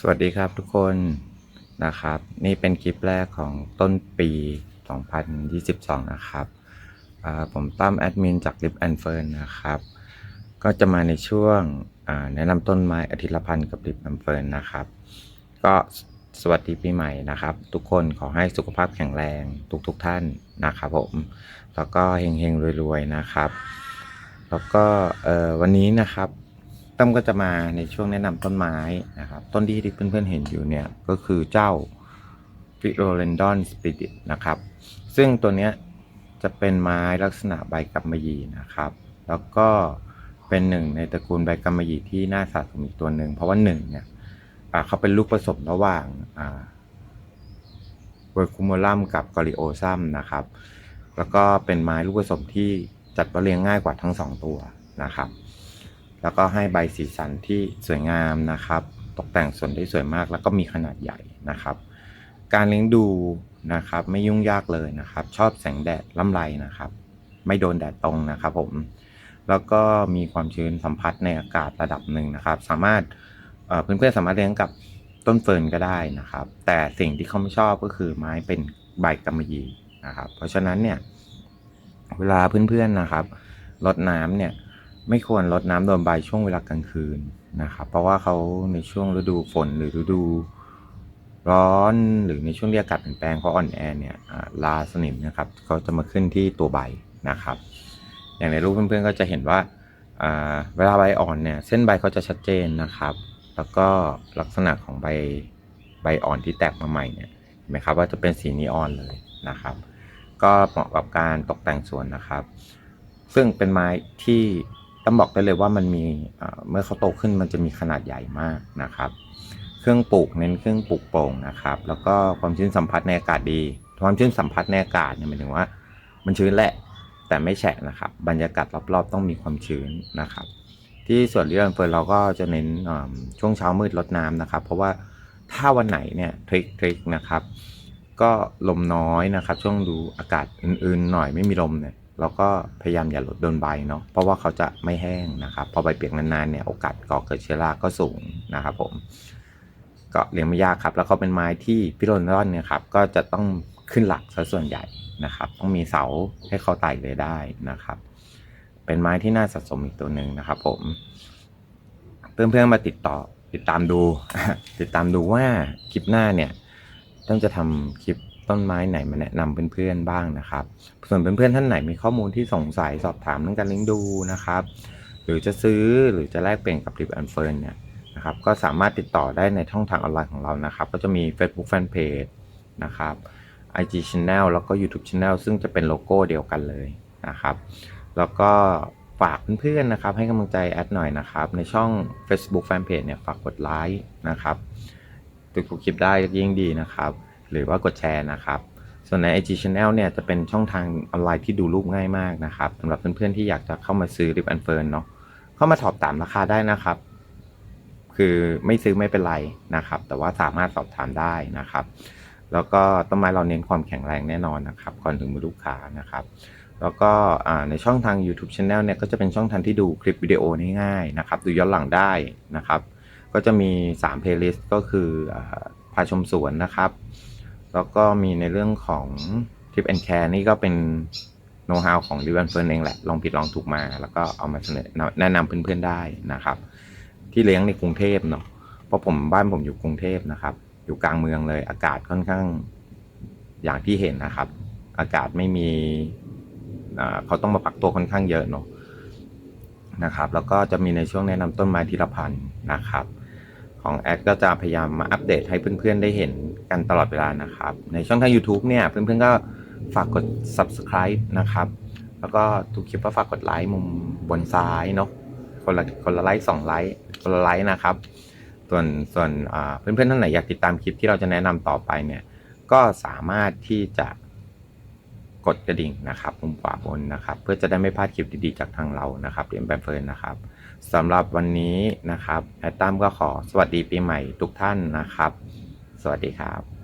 สวัสดีครับทุกคนนะครับ นี่เป็นคลิปแรกของต้นปี 2022 นะครับผมตั้มแอดมินจาก Lip and Fern นะครับ ก็จะมาในช่วงแนะนำต้นไม้อาทิตย์ละพันธ์กับ Lip and Fern นนะครับ ก็สวัสดีปีใหม่นะครับ ทุกคนขอให้สุขภาพแข็งแรงทุกๆทท่านนะครับผม แล้วก็เฮงๆรวยๆนะครับ แล้วก็วันนี้นะครับ ตั้มก็จะมาในช่วงแนะนำต้นไม้นะครับ ต้นที่ที่เพื่อนๆเห็นอยู่เนี่ยก็คือเจ้า p h i l o d e n d r o n spirit นะครับ ซึ่งตัวเนี้ยจะเป็นไม้ลักษณะใบกำมะหยี่นะครับ แล้วก็เป็นหนึ่งในตระกูลใบกำมะหยี่ที่น่าสะสมอีกตัวหนึ่งเพราะว่าหนึ่งเนี่ยเขาเป็นลูกผสมระหว่างเวอร์คูโมลัมกับกอริโอซัมนะครับ แล้วก็เป็นไม้ลูกผสมที่จัดว่าเลี้ยงง่ายกว่าทั้งสองตัวนะครับ แล้วก็ให้ใบสีสันที่สวยงามนะครับ ตกแต่งสวนได้สวยมากแล้วก็มีขนาดใหญ่นะครับ การเลี้ยงดูนะครับไม่ยุ่งยากเลยนะครับ ชอบแสงแดดล่ำไรนะครับ ไม่โดนแดดตรงนะครับผมแล้วก็มีความชื้นสัมผัสในอากาศระดับหนึ่งนะครับ สามารถเอ่อเพื่อนๆสามารถเลี้ยงกับต้นเฟิร์นก็ได้นะครับ แต่สิ่งที่เขาไม่ชอบก็คือไม้เป็นใบกำมะหยี่นะครับ เพราะฉะนั้นเนี่ยเวลาเพื่อนๆนะครับรดน้ำเนี่ย ไม่ควรรดน้ำโดนใบช่วงเวลากลางคืนนะครับเพราะว่าเขาในช่วงฤดูฝนหรือฤดูร้อนหรือในช่วงที่อากาศเปลี่ยนแปลงเขาอ่อนแอเนี่ยลาสนิมนะครับเขาจะมาขึ้นที่ตัวใบนะครับ อย่างในรูปเพื่อนๆก็จะเห็นว่าอ่าเวลาใบอ่อนเนี่ยเส้นใบเขาจะชัดเจนนะครับ แล้วก็ลักษณะของใบใบอ่อนที่แตกมาใหม่เนี่ยเห็นไหมครับว่าจะเป็นสีนีออนเลยนะครับ ก็เหมาะกับการตกแต่งสวนนะครับ ซึ่งเป็นไม้ที่ ต้องบอกได้เลยว่ามันมีเมื่อเขาโตขึ้นมันจะมีขนาดใหญ่มากนะครับ เครื่องปลูกเน้นเครื่องปลูกโปร่งนะครับ แล้วก็ความชื้นสัมผัสในอากาศดี ความชื้นสัมผัสในอากาศเนี่ยหมายถึงว่า มันชื้นแหละแต่ไม่แฉะนะครับ บรรยากาศรอบๆ ต้องมีความชื้นนะครับ ที่ส่วนเรื่องเฟิร์นเราก็จะเน้นช่วงเช้ามืดลดน้ำนะครับ เพราะว่าถ้าวันไหนเนี่ยทริคทริคนะครับ ก็ลมน้อยนะครับ ช่วงดูอากาศอื่นๆ หน่อยไม่มีลมเนี่ย เราก็พยายามอย่าลดโดนใบเนาะเพราะว่าเขาจะไม่แห้งนะครับพอใบเปียกนานๆเนี่ยโอกาสก่อเกิดเชื้อราก็สูงนะครับผมก็เลี้ยงไม่ยากครับ แล้วก็เป็นไม้ที่พิโรนร่อนเนี่ยครับก็จะต้องขึ้นหลักซะส่วนใหญ่นะครับ ต้องมีเสาให้เขาไต่เลยได้นะครับ เป็นไม้ที่น่าสะสมอีกตัวหนึ่งนะครับ ผม เพื่อนๆมาติดต่อติดตามดู ติดตามดูว่าคลิปหน้าเนี่ย ต้องจะทำคลิป ต้นไม้ไหนมาแนะนำเพื่อนๆบ้างนะครับ ส่วนเพื่อนๆท่านไหนมีข้อมูลที่สงสัยสอบถามเรื่องการเลี้ยงดูนะครับ หรือจะซื้อหรือจะแลกเปลี่ยนกับริบอันเฟิร์นเนี่ยนะครับก็สามารถติดต่อได้ในช่องทางออนไลน์ของเรานะครับ ก็จะมี Facebook Fanpage นะครับ IG Channel แล้วก็ YouTube Channel ซึ่งจะเป็นโลโก้เดียวกันเลยนะครับ แล้วก็ฝากเพื่อนๆนะครับ ให้กำลังใจแอดหน่อยนะครับ ในช่อง Facebook Fanpage เนี่ยฝากกดไลค์นะครับทุกๆคลิปได้ยิ่งดีนะครับ หรือว่ากดแชร์นะครับ ส่วนใน IG Channel เนี่ยจะเป็นช่องทางออนไลน์ที่ดูรูปง่ายมากนะครับสำหรับเพื่อนๆที่อยากจะเข้ามาซื้อริบอันเฟิร์นเนาะเข้ามาสอบถามราคาได้นะครับ คือไม่ซื้อไม่เป็นไรนะครับ แต่ว่าสามารถสอบถามได้นะครับ แล้วก็ต้นไม้เราเน้นความแข็งแรงแน่นอนนะครับ ก่อนถึงมือลูกค้านะครับแล้วก็ในช่องทาง YouTube Channel เนี่ยก็จะเป็นช่องทางที่ดูคลิปวิดีโอง่ายๆนะครับ ดูย้อนหลังได้นะครับ ก็จะมี3 playlist ก็คืออพาชมสวนนะครับ แล้วก็มีในเรื่องของ Tip and Care นี่ก็เป็นโน้ตฮาวของดิวันเฟิร์นเองแหละ ลองผิดลองถูกมา แล้วก็เอามาเสนอแนะนำเพื่อนๆได้นะครับ ที่เลี้ยงในกรุงเทพเนาะเพราะผมบ้านผมอยู่กรุงเทพนะครับ อยู่กลางเมืองเลย อากาศค่อนข้างอย่างที่เห็นนะครับ อากาศไม่มีเขาต้องมาปักตัวค่อนข้างเยอะเนาะนะครับ แล้วก็จะมีในช่วงแนะนำต้นไม้ทีละพันนะครับ ของแอดก็จะพยายามมาอัปเดตให้เพื่อนๆได้เห็นกันตลอดเวลานะครับ ในช่องทาง YouTube เนี่ยเพื่อนๆก็ฝากกด subscribe นะครับ แล้วก็ทุกคลิปก็ฝากกดไลค์มุมบนซ้ายเนาะคนละคนละไลค์สองไลค์คนละไลค์นะครับ ส่วนส่วนอ่าเพื่อนๆท่านไหนอยากติดตามคลิปที่เราจะแนะนำต่อไปเนี่ยก็สามารถที่จะ กดกระดิ่งนะครับมุมขวาบนนะครับ เพื่อจะได้ไม่พลาดคลิปดีๆจากทางเรานะครับเรียนแบบเฟิร์นนะครับสำหรับวันนี้นะครับแอดตั้มก็ขอสวัสดีปีใหม่ทุกท่านนะครับ สวัสดีครับ